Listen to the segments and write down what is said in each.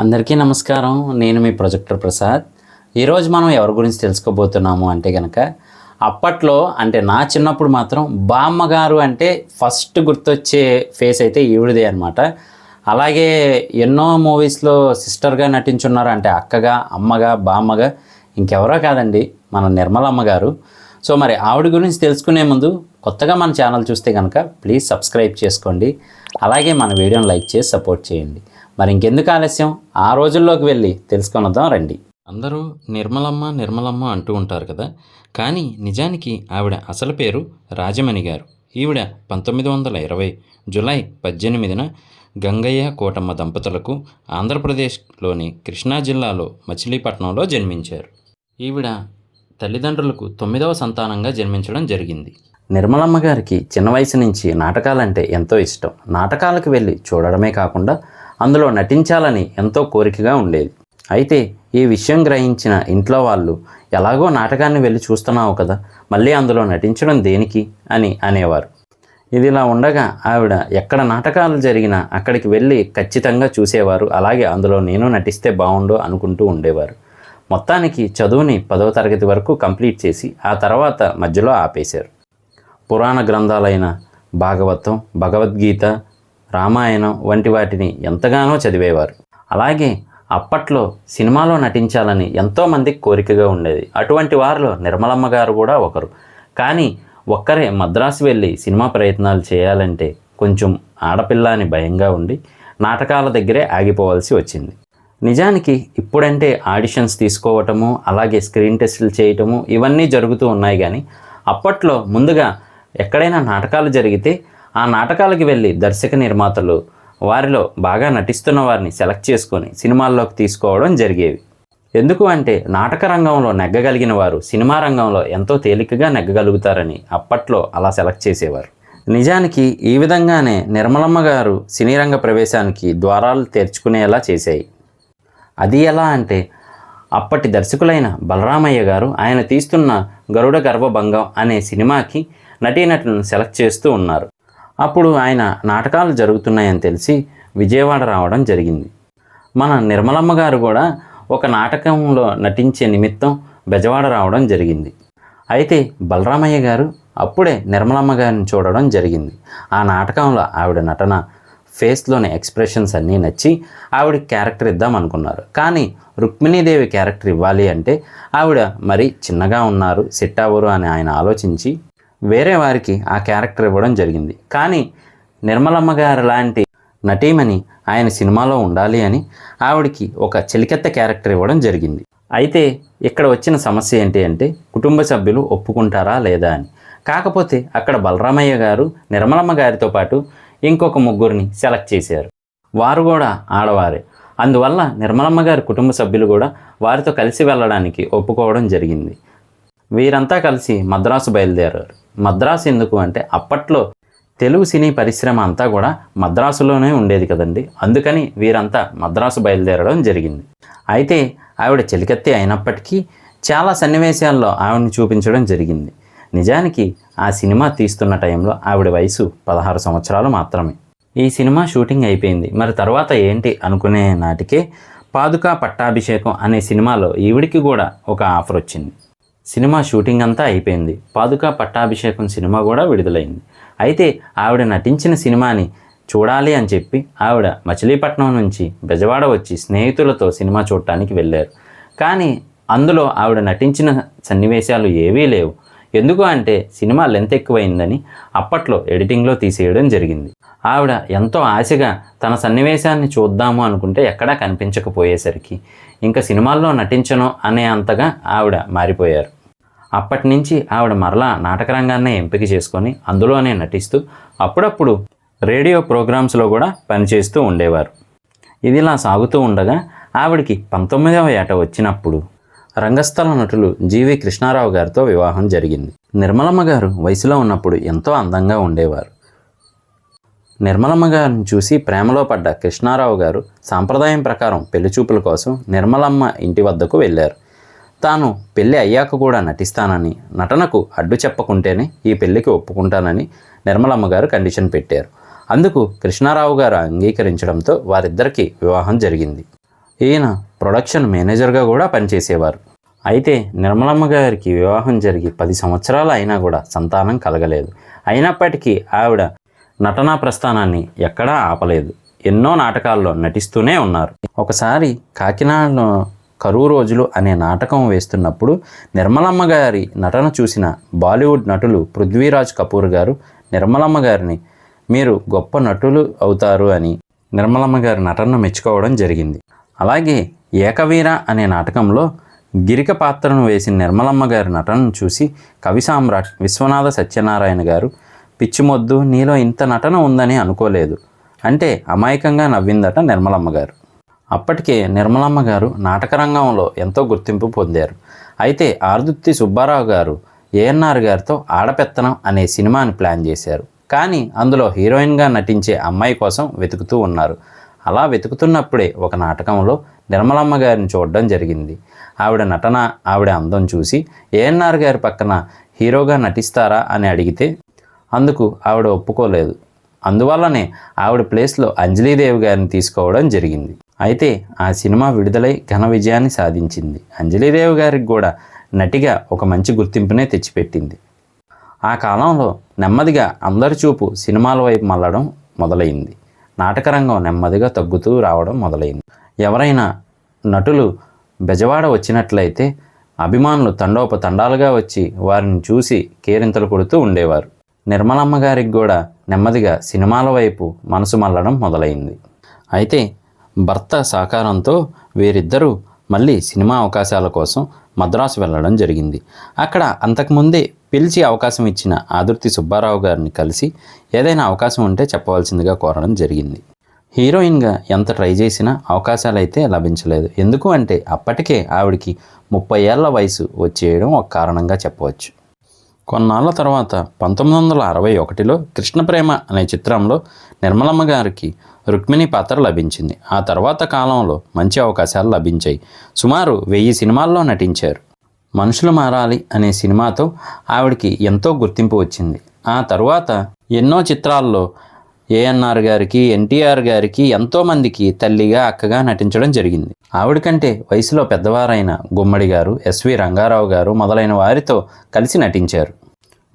అందరికీ నమస్కారం. నేను మీ ప్రొజెక్టర్ ప్రసాద్. ఈరోజు మనం ఎవరి గురించి తెలుసుకోబోతున్నాము అంటే కనుక అప్పట్లో అంటే నా చిన్నప్పుడు మాత్రం బామ్మగారు అంటే ఫస్ట్ గుర్తొచ్చే ఫేస్ అయితే ఈవిడిదే అనమాట అలాగే ఎన్నో మూవీస్లో సిస్టర్గా నటించున్నారు అంటే అక్కగా అమ్మగా బామ్మగా ఇంకెవరో కాదండి మన నిర్మలమ్మ గారు సో మరి ఆవిడ గురించి తెలుసుకునే ముందు కొత్తగా మన ఛానల్ చూస్తే కనుక ప్లీజ్ సబ్స్క్రైబ్ చేసుకోండి. అలాగే మన వీడియోని లైక్ చేసి సపోర్ట్ చేయండి. మరి ఇంకెందుకు ఆలస్యం? ఆ రోజుల్లోకి వెళ్ళి తెలుసుకొనొద్దాం రండి. అందరూ నిర్మలమ్మ నిర్మలమ్మ అంటూ ఉంటారు కదా? కానీ నిజానికి ఆవిడ అసలు పేరు రాజమణి గారు. ఈవిడ పంతొమ్మిది వందల ఇరవై జులై పద్దెనిమిదిన గంగయ్య కోటమ్మ దంపతులకు ఆంధ్రప్రదేశ్లోని కృష్ణా జిల్లాలో మచిలీపట్నంలో జన్మించారు. ఈవిడ తల్లిదండ్రులకు తొమ్మిదవ సంతానంగా జన్మించడం జరిగింది. నిర్మలమ్మ గారికి చిన్న వయసు నుంచి నాటకాలంటే ఎంతో ఇష్టం. నాటకాలకు వెళ్ళి చూడడమే కాకుండా అందులో నటించాలని ఎంతో కోరికగా ఉండేది. అయితే ఈ విషయం గ్రహించిన ఇంట్లో వాళ్ళు ఎలాగో నాటకాన్ని వెళ్ళి చూస్తున్నావు కదా మళ్ళీ అందులో నటించడం దేనికి అని అనేవారు. ఇది ఇలా ఉండగా ఆవిడ ఎక్కడ నాటకాలు జరిగినా అక్కడికి వెళ్ళి ఖచ్చితంగా చూసేవారు. అలాగే అందులో నేను నటిస్తే బాగుండు అనుకుంటూ ఉండేవారు. మొత్తానికి చదువుని పదవ తరగతి వరకు కంప్లీట్ చేసి ఆ తర్వాత మధ్యలో ఆపేశారు. పురాణ గ్రంథాలైన భాగవతం భగవద్గీత రామాయణం వంటి వాటిని ఎంతగానో చదివేవారు. అలాగే అప్పట్లో సినిమాలో నటించాలని ఎంతోమందికి కోరికగా ఉండేది. అటువంటి వారిలో నిర్మలమ్మ గారు కూడా ఒకరు. కానీ ఒక్కరే మద్రాసు వెళ్ళి సినిమా ప్రయత్నాలు చేయాలంటే కొంచెం ఆడపిల్ల అని భయంగా ఉండి నాటకాల దగ్గరే ఆగిపోవాల్సి వచ్చింది. నిజానికి ఇప్పుడంటే ఆడిషన్స్ తీసుకోవటము అలాగే స్క్రీన్ టెస్టులు చేయటము ఇవన్నీ జరుగుతూ ఉన్నాయి కానీ అప్పట్లో ముందుగా ఎక్కడైనా నాటకాలు జరిగితే ఆ నాటకాలకు వెళ్ళి దర్శక నిర్మాతలు వారిలో బాగా నటిస్తున్న వారిని సెలెక్ట్ చేసుకొని సినిమాల్లోకి తీసుకోవడం జరిగేవి. ఎందుకు అంటే నాటక రంగంలో నెగ్గగలిగిన వారు సినిమా రంగంలో ఎంతో తేలికగా నెగ్గగలుగుతారని అప్పట్లో అలా సెలెక్ట్ చేసేవారు. నిజానికి ఈ విధంగానే నిర్మలమ్మ గారు సినీ రంగ ప్రవేశానికి ద్వారాలు తెరుచుకునేలా చేశాయి. అది ఎలా అంటే అప్పటి దర్శకులైన బలరామయ్య గారు ఆయన తీస్తున్న గరుడ గర్వభంగం అనే సినిమాకి నటీనటులను సెలెక్ట్ చేస్తూ ఉన్నారు. అప్పుడు ఆయన నాటకాలు జరుగుతున్నాయని తెలిసి విజయవాడ రావడం జరిగింది. మన నిర్మలమ్మ గారు కూడా ఒక నాటకంలో నటించే నిమిత్తం బెజవాడ రావడం జరిగింది. అయితే బలరామయ్య గారు అప్పుడే నిర్మలమ్మ గారిని చూడడం జరిగింది. ఆ నాటకంలో ఆవిడ నటన ఫేస్లోని ఎక్స్ప్రెషన్స్ అన్నీ నచ్చి ఆవిడ క్యారెక్టర్ ఇద్దాం అనుకున్నారు. కానీ రుక్మిణీదేవి క్యారెక్టర్ ఇవ్వాలి అంటే ఆవిడ మరి చిన్నగా ఉన్నారు సెట్ అవ్వరు అని ఆయన ఆలోచించి వేరే వారికి ఆ క్యారెక్టర్ ఇవ్వడం జరిగింది. కానీ నిర్మలమ్మ గారు లాంటి నటీమని ఆయన సినిమాలో ఉండాలి అని ఆవిడకి ఒక చెలికెత్త క్యారెక్టర్ ఇవ్వడం జరిగింది. అయితే ఇక్కడ వచ్చిన సమస్య ఏంటి అంటే కుటుంబ సభ్యులు ఒప్పుకుంటారా లేదా అని. కాకపోతే అక్కడ బలరామయ్య గారు నిర్మలమ్మ గారితో పాటు ఇంకొక ముగ్గురిని సెలెక్ట్ చేశారు. వారు కూడా ఆడవారే. అందువల్ల నిర్మలమ్మ గారి కుటుంబ సభ్యులు కూడా వారితో కలిసి వెళ్ళడానికి ఒప్పుకోవడం జరిగింది. వీరంతా కలిసి మద్రాసు బయలుదేరారు. మద్రాసు ఎందుకు అంటే అప్పట్లో తెలుగు సినీ పరిశ్రమ అంతా కూడా మద్రాసులోనే ఉండేది కదండి. అందుకని వీరంతా మద్రాసు బయలుదేరడం జరిగింది. అయితే ఆవిడ చెలికత్తి అయినప్పటికీ చాలా సన్నివేశాల్లో ఆవిడని చూపించడం జరిగింది. నిజానికి ఆ సినిమా తీస్తున్న టైంలో ఆవిడ వయసు పదహారు సంవత్సరాలు మాత్రమే. ఈ సినిమా షూటింగ్ అయిపోయింది. మరి తర్వాత ఏంటి అనుకునే నాటికే పాదుకా పట్టాభిషేకం అనే సినిమాలో ఈవిడికి కూడా ఒక ఆఫర్ వచ్చింది. సినిమా షూటింగ్ అంతా అయిపోయింది. పాదుకా పట్టాభిషేకం సినిమా కూడా విడుదలైంది. అయితే ఆవిడ నటించిన సినిమాని చూడాలి అని చెప్పి ఆవిడ మచిలీపట్నం నుంచి బెజవాడ వచ్చి స్నేహితులతో సినిమా చూడటానికి వెళ్ళారు. కానీ అందులో ఆవిడ నటించిన సన్నివేశాలు ఏవీ లేవు. ఎందుకు అంటే సినిమా లెంత్ ఎక్కువైందని అప్పట్లో ఎడిటింగ్లో తీసేయడం జరిగింది. ఆవిడ ఎంతో ఆశగా తన సన్నివేశాన్ని చూద్దాము అనుకుంటే ఎక్కడా కనిపించకపోయేసరికి ఇంకా సినిమాల్లో నటించను అనే అంతగా ఆవిడ మారిపోయారు. అప్పటి నుంచి ఆవిడ మరలా నాటకరంగాన్నే ఎంపిక చేసుకొని అందులోనే నటిస్తూ అప్పుడప్పుడు రేడియో ప్రోగ్రామ్స్లో కూడా పనిచేస్తూ ఉండేవారు. ఇదిలా సాగుతూ ఉండగా ఆవిడికి పంతొమ్మిదవ ఏట వచ్చినప్పుడు రంగస్థల నటులు జీవి కృష్ణారావు గారితో వివాహం జరిగింది. నిర్మలమ్మ గారు వయసులో ఉన్నప్పుడు ఎంతో అందంగా ఉండేవారు. నిర్మలమ్మ గారిని చూసి ప్రేమలో పడ్డ కృష్ణారావు గారు సాంప్రదాయం ప్రకారం పెళ్ళి చూపుల కోసం నిర్మలమ్మ ఇంటి వద్దకు వెళ్ళారు. తాను పెళ్ళి అయ్యాక కూడా నటిస్తానని నటనకు అడ్డు చెప్పకుంటేనే ఈ పెళ్ళికి ఒప్పుకుంటానని నిర్మలమ్మ గారు కండిషన్ పెట్టారు. అందుకు కృష్ణారావు గారు అంగీకరించడంతో వారిద్దరికీ వివాహం జరిగింది. ఈయన ప్రొడక్షన్ మేనేజర్గా కూడా పనిచేసేవారు. అయితే నిర్మలమ్మ గారికి వివాహం జరిగి పది సంవత్సరాలు అయినా కూడా సంతానం కలగలేదు. అయినప్పటికీ ఆవిడ నటనా ప్రస్థానాన్ని ఎక్కడా ఆపలేదు. ఎన్నో నాటకాల్లో నటిస్తూనే ఉన్నారు. ఒకసారి కాకినాడలో కరువు రోజులు అనే నాటకం వేస్తున్నప్పుడు నిర్మలమ్మ గారి నటన చూసిన బాలీవుడ్ నటులు పృథ్వీరాజ్ కపూర్ గారు నిర్మలమ్మ గారిని మీరు గొప్ప నటులు అవుతారు అని నిర్మలమ్మ గారి నటనను మెచ్చుకోవడం జరిగింది. అలాగే ఏకవీర అనే నాటకంలో గిరిక పాత్రను వేసిన నిర్మలమ్మ గారి నటనను చూసి కవి సామ్రాట్ విశ్వనాథ సత్యనారాయణ గారు పిచ్చిమొద్దు నీలో ఇంత నటన ఉందని అనుకోలేదు. అంటే అమాయకంగా నవ్విందట నిర్మలమ్మ గారు. అప్పటికే నిర్మలమ్మ గారు నాటకరంగంలో ఎంతో గుర్తింపు పొందారు. అయితే ఆర్దుత్తి సుబ్బారావు గారు ఏఎన్ఆర్ గారితో ఆడపెత్తనం అనే సినిమాని ప్లాన్ చేశారు. కానీ అందులో హీరోయిన్గా నటించే అమ్మాయి కోసం వెతుకుతూ ఉన్నారు. అలా వెతుకుతున్నప్పుడే ఒక నాటకంలో నిర్మలమ్మ గారిని చూడడం జరిగింది. ఆవిడ నటన ఆవిడ అందం చూసి ఏఎన్ఆర్ గారి పక్కన హీరోగా నటిస్తారా అని అడిగితే అందుకు ఆవిడ ఒప్పుకోలేదు. అందువల్లనే ఆవిడ ప్లేస్లో అంజలీదేవి గారిని తీసుకోవడం జరిగింది. అయితే ఆ సినిమా విడుదలై ఘన విజయాన్ని సాధించింది. అంజలిరేవు గారికి కూడా నటిగా ఒక మంచి గుర్తింపునే తెచ్చిపెట్టింది. ఆ కాలంలో నెమ్మదిగా అందరి చూపు సినిమాల వైపు మళ్ళడం మొదలైంది. నాటకరంగం నెమ్మదిగా తగ్గుతూ రావడం మొదలైంది. ఎవరైనా నటులు బెజవాడ వచ్చినట్లయితే అభిమానులు తండోపతండాలుగా వచ్చి వారిని చూసి కేరింతలు కొడుతూ ఉండేవారు. నిర్మలమ్మ గారికి కూడా నెమ్మదిగా సినిమాల వైపు మనసు మళ్ళడం మొదలైంది. అయితే భర్త సహకారంతో వీరిద్దరూ మళ్ళీ సినిమా అవకాశాల కోసం మద్రాసు వెళ్ళడం జరిగింది. అక్కడ అంతకుముందే పిలిచి అవకాశం ఇచ్చిన ఆదుర్తి సుబ్బారావు గారిని కలిసి ఏదైనా అవకాశం ఉంటే చెప్పవలసిందిగా కోరడం జరిగింది. హీరోయిన్గా ఎంత ట్రై చేసినా అవకాశాలు అయితే లభించలేదు. ఎందుకు అంటే అప్పటికే ఆవిడికి ముప్పై ఏళ్ళ వయసు వచ్చేయడం ఒక కారణంగా చెప్పవచ్చు. కొన్నాళ్ళ తర్వాత పంతొమ్మిది వందల అరవై ఒకటిలో కృష్ణప్రేమ అనే చిత్రంలో నిర్మలమ్మ గారికి రుక్మిణి పాత్ర లభించింది. ఆ తర్వాత కాలంలో మంచి అవకాశాలు లభించాయి. సుమారు వెయ్యి సినిమాల్లో నటించారు. మనుషులు మారాలి అనే సినిమాతో ఆవిడకి ఎంతో గుర్తింపు వచ్చింది. ఆ తరువాత ఎన్నో చిత్రాల్లో ఏఎన్ఆర్ గారికి ఎన్టీఆర్ గారికి ఎంతోమందికి తల్లిగా అక్కగా నటించడం జరిగింది. ఆవిడ కంటే వయసులో పెద్దవారైన గుమ్మడి గారు ఎస్వి రంగారావు గారు మొదలైన వారితో కలిసి నటించారు.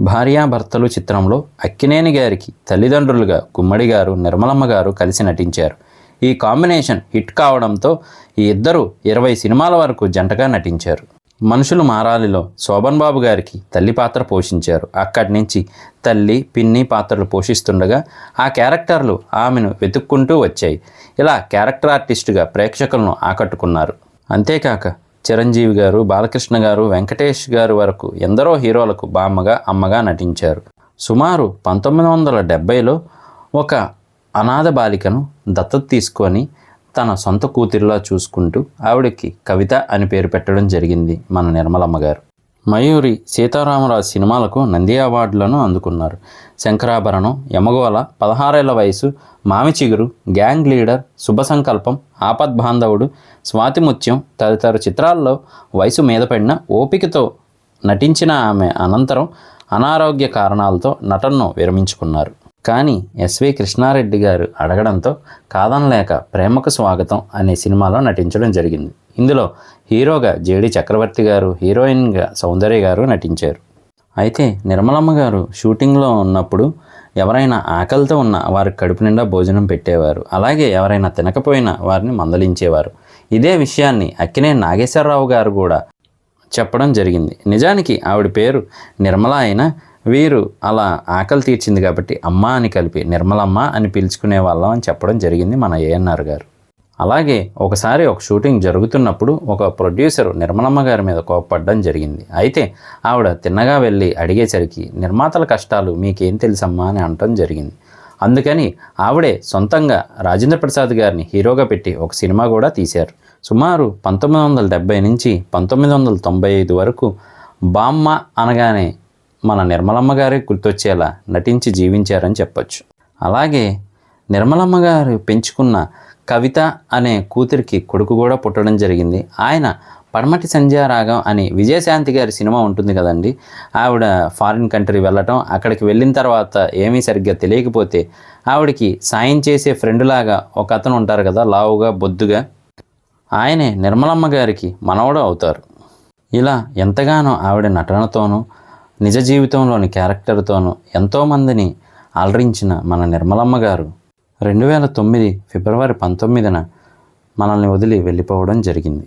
భార్యాభర్తలు చిత్రంలో అక్కినేని గారికి తల్లిదండ్రులుగా గుమ్మడి గారు నిర్మలమ్మ గారు కలిసి నటించారు. ఈ కాంబినేషన్ హిట్ కావడంతో ఈ ఇద్దరు ఇరవై సినిమాల వరకు జంటగా నటించారు. మనుషులు మారాలిలో. శోభన్ బాబు గారికి తల్లి పాత్ర పోషించారు. అక్కడి నుంచి తల్లి పిన్ని పాత్రలు పోషిస్తుండగా ఆ క్యారెక్టర్లు ఆమెను వెతుక్కుంటూ వచ్చాయి. ఇలా క్యారెక్టర్ ఆర్టిస్టుగా ప్రేక్షకులను ఆకట్టుకున్నారు. అంతేకాక చిరంజీవి గారు బాలకృష్ణ గారు వెంకటేష్ గారు వరకు ఎందరో హీరోలకు బామ్మగా అమ్మగా నటించారు. సుమారు పంతొమ్మిది వందల డెబ్బైలో ఒక అనాథ బాలికను దత్తత తీసుకొని తన సొంత కూతురిలా చూసుకుంటూ ఆవిడకి కవిత అని పేరు పెట్టడం జరిగింది మన నిర్మలమ్మ గారు. మయూరి సీతారామరాజు సినిమాలకు నంది అవార్డులను అందుకున్నారు. శంకరాభరణం యమగోళ పదహారేళ్ళ వయసు మామి చిగురు గ్యాంగ్ లీడర్ శుభ సంకల్పం ఆపద్బాంధవుడు స్వాతిముత్యం తదితర చిత్రాల్లో వయసు మీద పడిన ఓపికతో నటించిన ఆమె అనంతరం అనారోగ్య కారణాలతో నటనను విరమించుకున్నారు. కానీ ఎస్వి కృష్ణారెడ్డి గారు అడగడంతో కాదనలేక ప్రేమకు స్వాగతం అనే సినిమాలో నటించడం జరిగింది. ఇందులో హీరోగా జేడి చక్రవర్తి గారు హీరోయిన్గా సౌందర్య గారు నటించారు. అయితే నిర్మలమ్మ గారు షూటింగ్లో ఉన్నప్పుడు ఎవరైనా ఆకలితో ఉన్న వారికి కడుపు నిండా భోజనం పెట్టేవారు. అలాగే ఎవరైనా తినకపోయినా వారిని మందలించేవారు. ఇదే విషయాన్ని అక్కినే నాగేశ్వరరావు గారు కూడా చెప్పడం జరిగింది. నిజానికి ఆవిడ పేరు నిర్మల అయినా వీరు అలా ఆకలి తీర్చింది కాబట్టి అమ్మ అని కలిపి నిర్మలమ్మ అని పిలుచుకునే వాళ్ళం అని చెప్పడం జరిగింది మన ఏఎన్ఆర్ గారు. అలాగే ఒకసారి ఒక షూటింగ్ జరుగుతున్నప్పుడు ఒక ప్రొడ్యూసర్ నిర్మలమ్మ గారి మీద కోపపడడం జరిగింది. అయితే ఆవిడ తిన్నగా వెళ్ళి అడిగేసరికి నిర్మాతల కష్టాలు మీకేం తెలుసమ్మా? అని అనటం జరిగింది. అందుకని ఆవిడే సొంతంగా రాజేంద్ర ప్రసాద్ గారిని హీరోగా పెట్టి ఒక సినిమా కూడా తీశారు. సుమారు పంతొమ్మిది వందల డెబ్బై నుంచి పంతొమ్మిది వందల తొంభై ఐదు వరకు బామ్మ అనగానే మన నిర్మలమ్మ గారే గుర్తొచ్చేలా నటించి జీవించారని చెప్పచ్చు. అలాగే నిర్మలమ్మ గారు పెంచుకున్న కవిత అనే కూతురికి కొడుకు కూడా పుట్టడం జరిగింది. ఆయన పడమటి సంధ్యారాగం అని విజయశాంతి గారి సినిమా ఉంటుంది కదండి. ఆవిడ ఫారిన్ కంట్రీ వెళ్ళటం అక్కడికి వెళ్ళిన తర్వాత ఏమీ సరిగ్గా తెలియకపోతే ఆవిడకి సాయం చేసే ఫ్రెండ్లాగా ఒక అతను ఉంటారు కదా లావుగా బొద్దుగా. ఆయనే నిర్మలమ్మ గారికి మనవడు అవుతారు. ఇలా ఎంతగానో ఆవిడ నటనతోనూ నిజ జీవితంలోని క్యారెక్టర్తోనూ ఎంతోమందిని అలరించిన మన నిర్మలమ్మ గారు రెండు వేల తొమ్మిది ఫిబ్రవరి పంతొమ్మిదిన మనల్ని వదిలి వెళ్ళిపోవడం జరిగింది.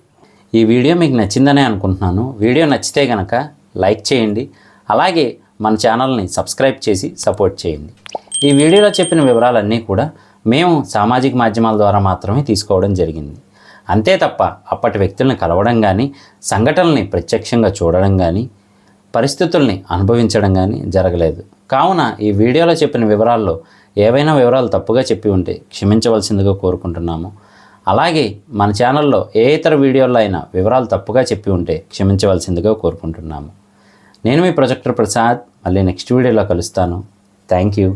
ఈ వీడియో మీకు నచ్చిందనే అనుకుంటున్నాను. వీడియో నచ్చితే కనుక లైక్ చేయండి. అలాగే మన ఛానల్ని సబ్స్క్రైబ్ చేసి సపోర్ట్ చేయండి. ఈ వీడియోలో చెప్పిన వివరాలన్నీ కూడా మేము సామాజిక మాధ్యమాల ద్వారా మాత్రమే తీసుకోవడం జరిగింది. అంతే తప్ప అప్పటి వ్యక్తులను కలవడం కానీ సంఘటనల్ని ప్రత్యక్షంగా చూడడం కానీ పరిస్థితుల్ని అనుభవించడం కానీ జరగలేదు. కావున ఈ వీడియోలో చెప్పిన వివరాల్లో ఏవైనా వివరాలు తప్పుగా చెప్పి ఉంటే క్షమించవలసిందిగా కోరుకుంటున్నాము. అలాగే మన ఛానల్లో ఏ ఇతర వీడియోల్లో అయినా వివరాలు తప్పుగా చెప్పి ఉంటే క్షమించవలసిందిగా కోరుకుంటున్నాము. నేను మీ ప్రొజెక్టర్ ప్రసాద్. మళ్ళీ నెక్స్ట్ వీడియోలో కలుస్తాను. Thank you.